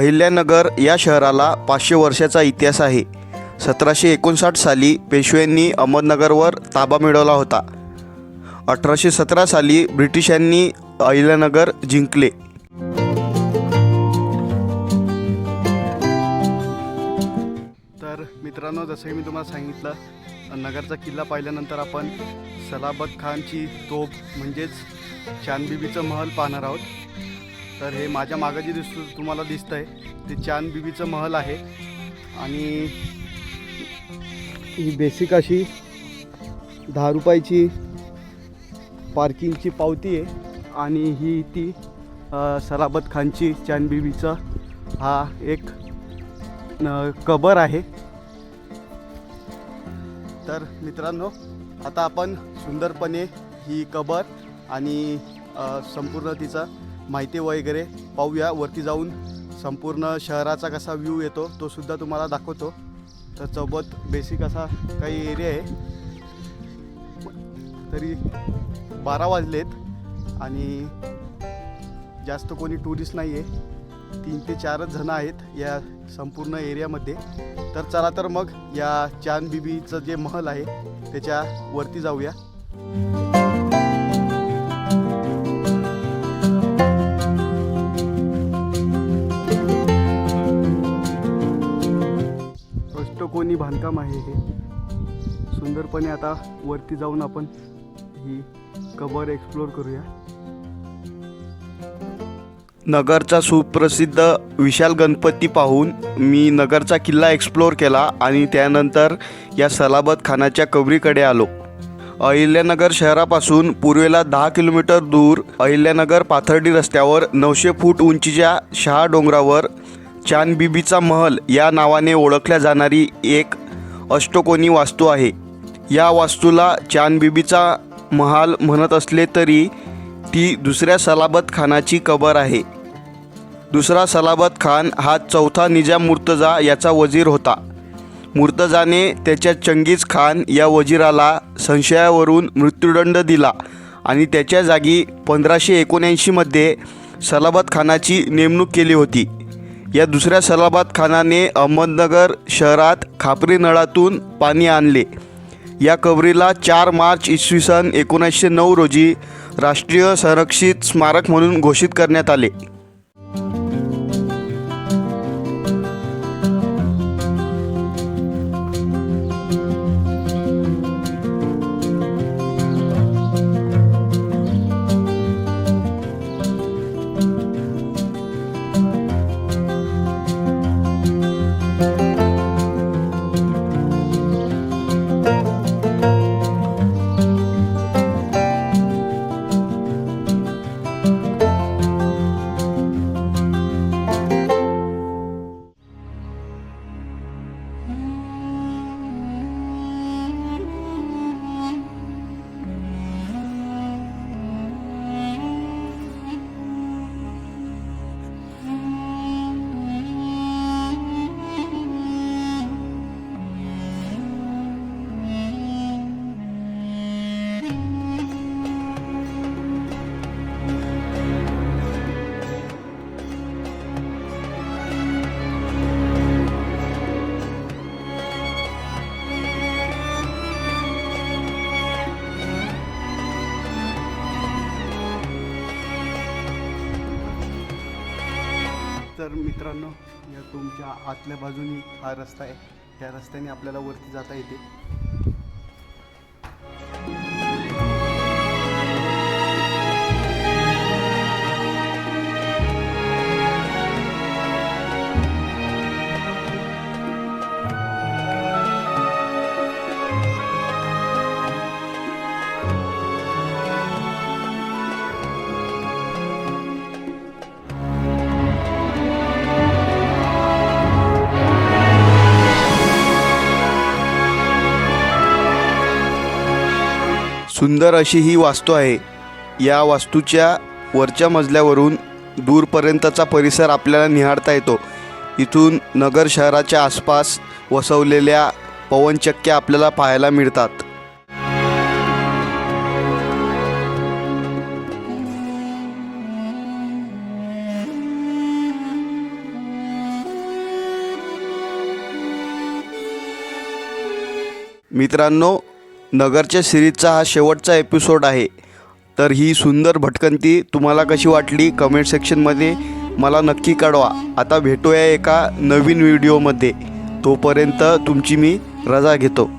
अहिल्यानगर या शहराला पाचशे वर्षाचा इतिहास आहे. सतराशे एकोणसाठ साली पेशव्यांनी अहमदनगरवर ताबा मिळवला होता. अठराशे सतरा साली ब्रिटिशांनी अहिल्यानगर जिंकले. तर मित्रांनो जसं मी तुम्हाला सांगितलं नगरचा किल्ला पाहिल्यानंतर आपण सलाबत खानची तोफ म्हणजेच चांदबिबीचं महल पाहणार आहोत. तर हे माझ्या मागं जे दिसतो तुम्हाला दिसतं आहे ते चांदबिबीचं महल आहे. आणि ही बेसिक अशी दहा रुपयाची पार्किंगची पावती आहे. आणि ही ती सराबत खानची खानची चांदबिबीचा हा एक न- कबर आहे. तर मित्रांनो आता आपण सुंदरपणे ही कबर आणि संपूर्ण तिचा माहिती वगैरे पाहूया. वरती जाऊन संपूर्ण शहराचा कसा व्ह्यू येतो तो सुद्धा तुम्हाला दाखवतो. तर सोबत बेसिक असा काही एरिया आहे. तरी बारा वाजलेत आणि जास्त कोणी टुरिस्ट नाही आहे तीन ते चारच जणं आहेत या संपूर्ण एरियामध्ये तर चला तर मग या चांद बीबीचं जे महल आहे त्याच्या वरती जाऊया. अष्टकोनी बांधकाम आहे हे? सुंदरपणे आता वरती जाऊन आपण ही कबर एक्सप्लोर करूया. नगरचा सुप्रसिद्ध विशाल गणपती पाहून मी नगरचा किल्ला एक्सप्लोर केला आणि त्यानंतर या सलाबत खानाच्या कबरीकडे आलो. अहिल्यानगर शहरापासून पूर्वेला दहा किलोमीटर दूर अहिल्यानगर पाथर्डी रस्त्यावर नऊशे फूट उंचीच्या शहा डोंगरावर चांदबिबीचा महल या नावाने ओळखल्या जाणारी एक अष्टकोनी वास्तू आहे. या वास्तूला चांदबिबीचा महाल म्हणत असले तरी ती दुसऱ्या सलाबत खानाची कबर आहे. दुसरा सलाबत खान हा चौथा निजाम मुर्तजा याचा वजीर होता. मुर्तजाने त्याच्या चंगीज खान या वजिराला संशयावरून मृत्यूदंड दिला आणि त्याच्या जागी पंधराशे एकोणऐंशीमध्ये सलाबत खानाची नेमणूक केली होती. या दुसऱ्या सलाबात खानाने अहमदनगर शहरात खापरी नळातून पाणी आणले. या कबरीला चार मार्च इसवी सन एकोणीसशे नऊ रोजी राष्ट्रीय संरक्षित स्मारक म्हणून घोषित करण्यात आले. तर मित्रांनो या तुमच्या आतल्या बाजूनी हा रस्ता आहे. त्या रस्त्याने आपल्याला वरती जाता येते. सुंदर अशी ही वास्तू आहे. या वास्तूच्या वरच्या मजल्यावरून दूरपर्यंतचा परिसर आपल्याला निहाळता येतो. इथून नगर शहराच्या आसपास वसवलेल्या पवनचक्क्या आपल्याला पाहायला मिळतात. मित्रांनो नगरच्या सिरीजचा हा शेवटचा एपिसोड आहे. तर ही सुंदर भटकंती तुम्हाला कशी वाटली कमेंट सेक्शनमध्ये मला नक्की कळवा. आता भेटूया एका नवीन व्हिडिओमध्ये तोपर्यंत तुमची मी रजा घेतो.